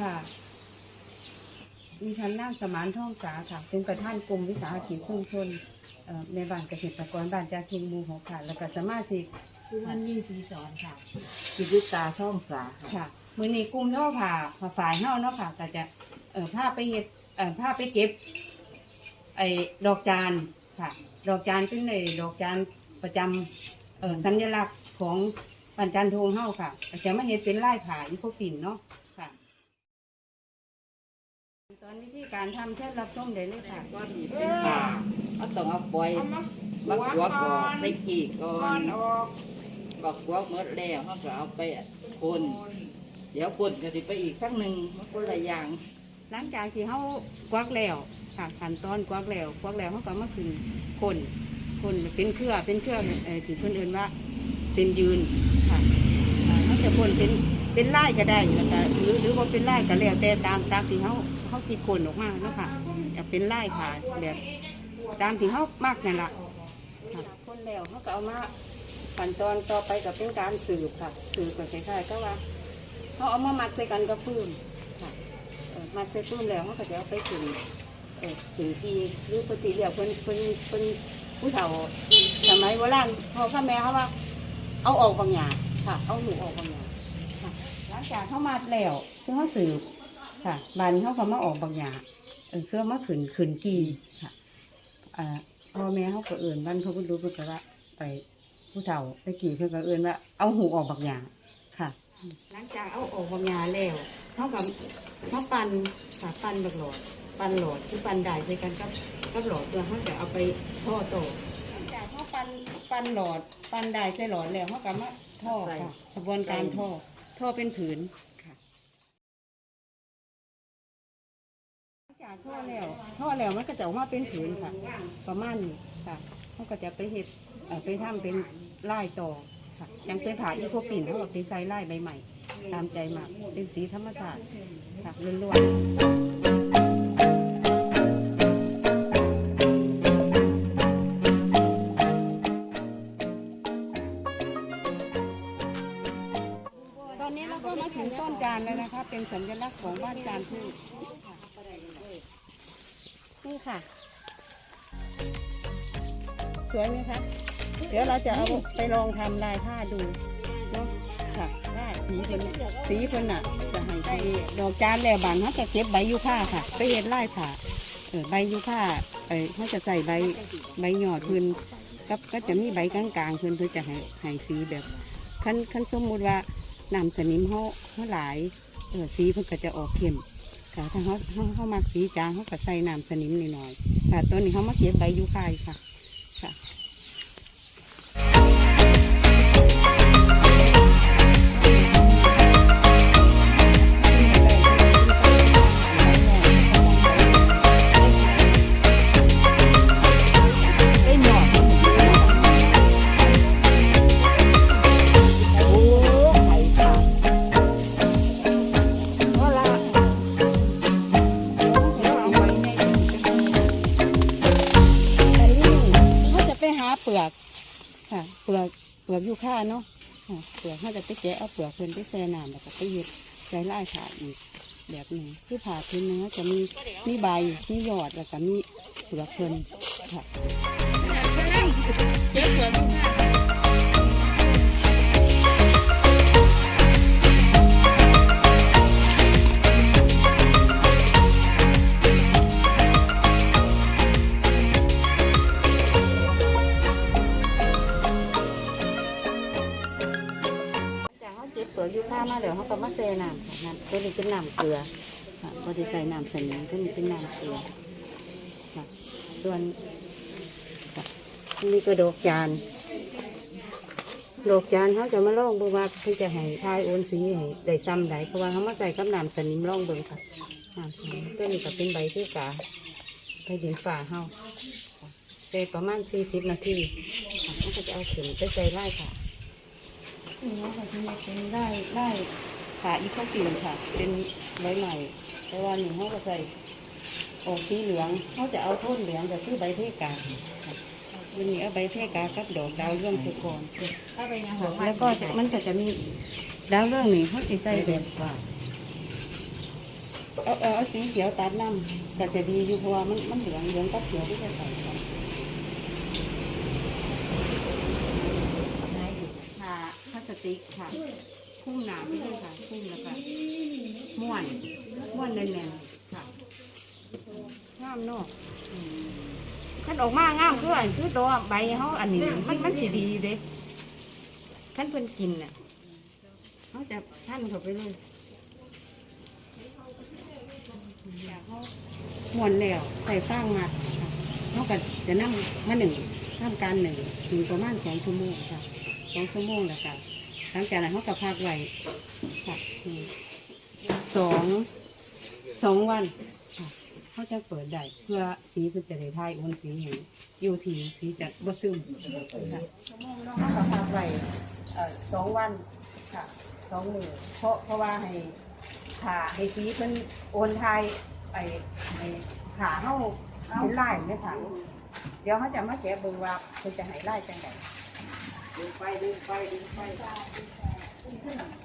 ค่ะ ดิฉันนางสมานท่องสาค่ะ เป็นประธานกลุ่มวิสาหกิจชุมชนเอ่อในบ้านเกษตรกรบ้านจาทุงหมูหกค่ะ แล้วก็สมาชิกชื่อมันยิ่งสีสอนค่ะกิจิตาช่องสาค่ะค่ะมือนี้กลุ่มท่อผ่าผ่าฝ่ายเฮาเนาะค่ะก็จะเอ่อผ้าไปเฮ็ดเอ่อผ้าไปเก็บไอ้ดอกจานค่ะ ดอกจานเป็นไอ้ดอกจานประจำเอ่อสัญลักษณ์ของปันจันทงเฮาค่ะก็จะมาเฮ็ดเป็นลายผ่าอีโคปินเนาะค่ะ ตอนวิธีการทำเช่นรับส้มได้เลยค่ะก้อนหินเป็นป่าเขาต้องเอาปล่อยบักหัวก่อนไปจีก่อนบักหัวเมื่อแล้วเขาก็เอาไปคน เดี๋ยวคนก็สิไปอีกครั้งหนึ่งมันคนละอย่างหลังจากที่เขากวักแล้วค่ะขั้นตอนกวักแล้วกวักแล้วเขาก็มาขึ้นคนคนเป็นเครือเป็นเครือเอ่อที่เพื่อนเอื่นว่าเส้นยืนค่ะอ่าเขาจะคนเป็น เป็นไล่ก็ได้แล้วก็หรือหรือว่าเป็นไล่ก็แล้วแต่ตามตามที่เขาเขาคิดคนออกมาเนาะค่ะอยากเป็นไล่ค่ะแบบตามที่เขามากนั่นแหละค่ะคนแล้วเขาก็เอามาขั้นตอนต่อไปก็เป็นการสืบค่ะสืบก็คล้ายๆก็ว่าเขาเอามามัดใส่กันกับฟืนค่ะเอ่อมาเสร็จปุ๊บแล้วเขาก็จะเอาไปถึงถึงที่หรือปกติเรียกเพิ่นเพิ่นเพิ่นผู้เฒ่าสมัยโบราณพ่อพ่อแม่เขาว่า เอาออกบางอย่างค่ะ เอาหนูออกบางอย่าง ลังจากเขามาแล้วคือเขาสืบค่ะบานเขาก็มาออกบางอย่างเออคือมาขืนขืนกีค่ะอ่าพ่อแม่เขาก็เอื่นบ้านเขาก็รู้เพิ่นก็ว่าไปผู้เฒ่าตะกี้เพิ่นก็เอื่นว่าเอาหูออกบางอย่างค่ะ หลังจากเอาออกบางอย่างแล้วเขากับเขาปั่นค่ะปั่นแบบหลอดปั่นหลอดคือปั่นได้ใช้กันกับกับหลอดเพื่อเขาจะเอาไปท่อโตอหลังจากเขาปั่นปั่นหลอดปั่นได้ใช้หลอดแล้วเขาก็มาท่อค่ะกระบวนการท่อ ท่อเป็นผืนค่ะจากท่อแล้วท่อแล้วมันก็จะออกมาเป็นผืนค่ะ ประมาณนี้ค่ะเขาก็จะไปเห็ดเอ่อไปทำเป็นลายต่อค่ะยังเป็นผ่าอีโคปินเขาก็ไปใส่ลายใบใหม่ ตามใจมากเป็นสีธรรมชาติค่ะล้วนๆ ค่ะ สวยไหมคะ เดี๋ยวเราจะเอาไปลองทำลายผ้าดูเนาะค่ะว่าสีเพิ่นสีเพิ่นอะ จะให้สีดอกจานแล้วบานเขาจะเก็บใบยูค่าค่ะ ไปเฮ็ดลายผ้าเออใบยูค่าเออเขาจะใส่ใบใบหยอดเพิ่นกับก็จะมีใบกลางๆเพิ่นเพื่อจะให้ให้สีแบบคันคันสมมุติว่าน้ำสนิมเขาเขาหลายเออสีเพิ่นก็จะออกเข้มะถ้าเขาเขาเขามาสีจางเขาก็ใส่น้ำสนิมนิดหน่อยๆค่ะตัวนี้เขามาเก็บใบยูค่ค่ะค่ะ อกอยูค่าเนาะเปลือกเขาจะไปแกะเอาเปลือกเพิ่นไปแช่น้ำแล้วก็ไปเย็ดใส่ลายขาอีกแบบหนึ่งที่ผ่าพื้นเนื้อจะมีมีใบมียอดแล้วก็มีเปลือกเพิ่นค่ะ กเขาเก็บเปลือกยูคามาเดี๋ยวเขาก็มาแช่น้ำค่ะน้ำตัวนี้เป็นน้ำเกลือค่ะพอจะใส่น้ำใส่นี้ตัวนี้เป็นน้ำเกลือค่ะส่วนค่ะนี่ก็ดอกจานดอกจานเขาจะมาล่องดูว่าเพิ่นจะให้ทายโอนสีให้ได้ซ้ำใดเพราะว่าเขามาใส่กับน้ำสนิมล่องเบิ่งค่ะน้ำสนิมตัวนี้ก็เป็นใบที่กาไปดินฝ่าเฮาค่ะใส่ประมาณสี่สิบนาทีค่ะเขาก็จะเอาเข็มไปใส่ไล่ค่ะ นี่ค่ะที่นี่เป็นได้ได้ขาอีกข้าวปิ่นค่ะ เป็นใบใหม่แต่ว่าหนึ่งเขาก็ใส่ออกสีเหลืองเขาจะเอาโท่นเหลืองแต่คือใบเทกาค่ะวันนี้เอาใบเทกากับดอกดาวเรื่องทุกคนถ้าไปยังหาแล้วก็จะมันก็จะมีดาวเรื่องนี้เขาสิใส่แบบว่าเอาเอาเอาสีเขียวตัดน้ำก็จะดีอยู่เพราะว่ามันมันเหลืองเหลืองกับเขียวที่จะใส่กัน ไหนอยู่ ค่ะพลาส ติกค่ะคุ้มหนาไม่ใช่ค่ะคุ้มแล้วก็ม้วนม้วนแน่นๆค่ะงามเนาะอืมคันออกมางามคืออันคือตัวใบเขาอันนี้มันมันสีดีเด้คันเพิ่นกินน่ะเขาจะท่านเขาไปเลยม้วนแล้วใส่ฟางมัดค่าก็จะนั่งมาหนึ่งทำการหนึ่งถึงประมาณสองชั่วโมงค่ะสองชั่วโมงแล้วค่ะ หลังจากนั้นเขาก็พักไว้ค่ะอืมสองสองวันค่ะเขาจะเปิดได้เพื่อสีเป็นจะได้ทายโอนสีอยู่อยู่ทีสีจะบ่ซึมค่ะชั่วโมงแล้วเขาก็พักไว้เอ่อสองวันค่ะสองมือเพราะเพราะว่าให้ขาให้สีเป็นโอนทายไอ้ไอ้ขาเข้าเป็นลายไหมค่ะเดี๋ยวเขาจะมาแกะเบิ่งว่าเพิ่นจะให้ไลายจังได ดึงไปดึงไปดึงไป